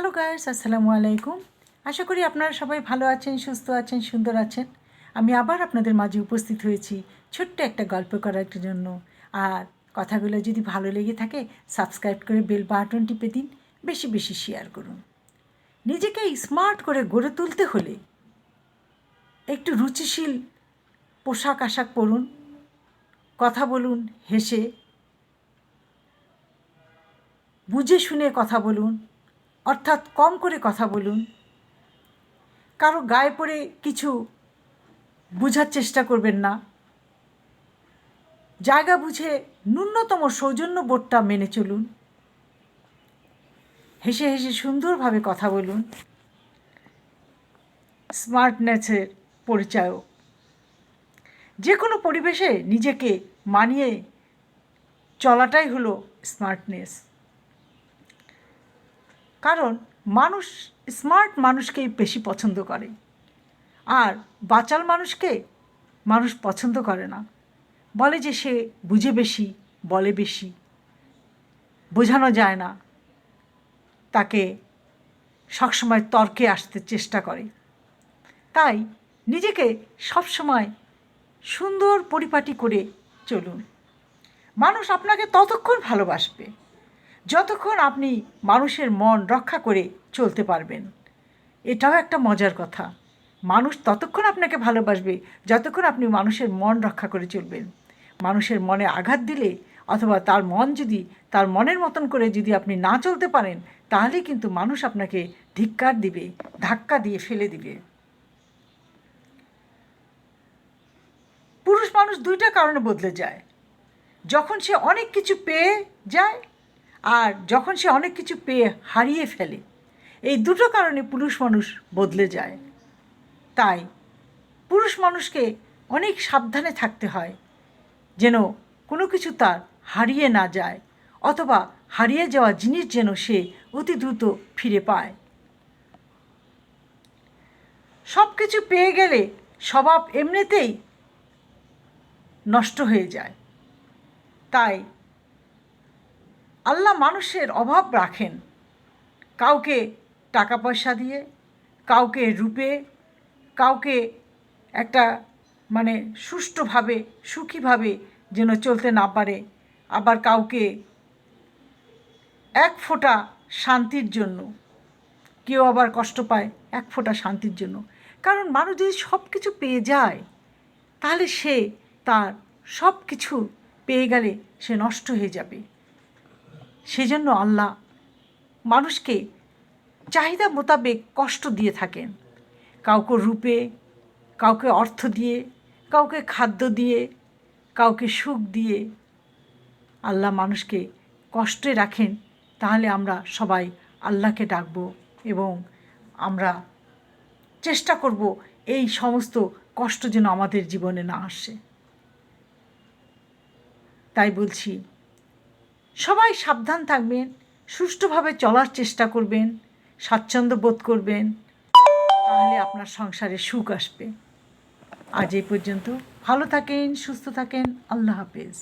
Hello guys আসসালামু আলাইকুম আশা করি আপনারা সবাই ভালো আছেন, সুস্থ আছেন, সুন্দর আছেন। আমি আবার আপনাদের মাঝে উপস্থিত হয়েছি ছোট্ট একটা গল্প করার জন্য। আর কথাগুলো যদি ভালো লেগে থাকে সাবস্ক্রাইব করে বেল বাটন টিপে দিন, বেশি বেশি শেয়ার করুন। নিজেকে স্মার্ট করে গড়ে তুলতে হলে একটু রুচিশীল পোশাক আশাক পরুন, কথা বলুন, হেসে, বুঝে শুনে কথা বলুন অর্থাৎ কম করে কথা বলুন। কারও গায়ে পড়ে কিছু বোঝার চেষ্টা করবেন না। জায়গা বুঝে ন্যূনতম সৌজন্য বোধটা মেনে চলুন। হেসে হেসে সুন্দরভাবে কথা বলুন। স্মার্টনেসের পরিচয়ও যে কোনো পরিবেশে নিজেকে মানিয়ে চলাটাই হলো স্মার্টনেস। কারণ মানুষ স্মার্ট মানুষকেই বেশি পছন্দ করে। আর বাচাল মানুষকে মানুষ পছন্দ করে না। বলে যে সে বুঝে বেশি, বলে বেশি। বোঝানো যায় না। তাকে সবসময় তর্কে আসতে চেষ্টা করে। তাই নিজেকে সবসময় সুন্দর পরিপাটি করে চলুন। মানুষ আপনাকে ততক্ষণ ভালোবাসবে। যতক্ষণ আপনি মানুষের মন রক্ষা করে চলতে পারবেন। এটাও একটা মজার কথা। মানুষ ততক্ষণ আপনাকে ভালোবাসবে যতক্ষণ আপনি মানুষের মন রক্ষা করে চলবেন। মানুষের মনে আঘাত দিলে অথবা তার মন যদি, তার মনের মতন করে যদি আপনি না চলতে পারেন তাহলে কিন্তু মানুষ আপনাকে ধিক্কার দিবে, ধাক্কা দিয়ে ফেলে দিবে। পুরুষ মানুষ দুইটা কারণে বদলে যায়। যখন সে অনেক কিছু পেয়ে যায় আর যখন সে অনেক কিছু পেয়ে হারিয়ে ফেলে, এই দুটো কারণে পুরুষ মানুষ বদলে যায়। তাই পুরুষ মানুষকে অনেক সাবধানে থাকতে হয়, যেন কোনো কিছু তার হারিয়ে না যায় অথবা হারিয়ে যাওয়া জিনিস যেন সে অতি দ্রুত ফিরে পায়। সব কিছু পেয়ে গেলে স্বভাব এমনিতেই নষ্ট হয়ে যায়। তাই আল্লাহ মানুষের অভাব রাখেন। কাউকে টাকা পয়সা দিয়ে, কাউকে রূপে, কাউকে একটা মানে সুষ্ঠুভাবে, সুখীভাবে যেন চলতে না পারে। আবার কাউকে এক ফোঁটা শান্তির জন্য, কেউ আবার কষ্ট পায় এক ফোঁটা শান্তির জন্য। কারণ মানুষ যদি সব কিছু পেয়ে যায়, তাহলে সে তার সব কিছু পেয়ে গেলে সে নষ্ট হয়ে যাবে। সেজন্য আল্লাহ মানুষকে চাহিদা মোতাবেক কষ্ট দিয়ে থাকেন। কাউকে রূপে, কাউকে অর্থ দিয়ে, কাউকে খাদ্য দিয়ে, কাউকে সুখ দিয়ে আল্লাহ মানুষকে কষ্টে রাখেন, তাহলে আমরা সবাই আল্লাহকে ডাকব এবং আমরা চেষ্টা করব এই সমস্ত কষ্ট যেন আমাদের জীবনে না আসে। তাই বলছি সবাই সাবধান থাকবেন, সুষ্ঠুভাবে চলার চেষ্টা করবেন, স্বাচ্ছন্দ্য বোধ করবেন, তাহলে আপনার সংসারে সুখ আসবে। আজ এই পর্যন্ত ভালো থাকেন, সুস্থ থাকেন, আল্লাহ হাফেজ।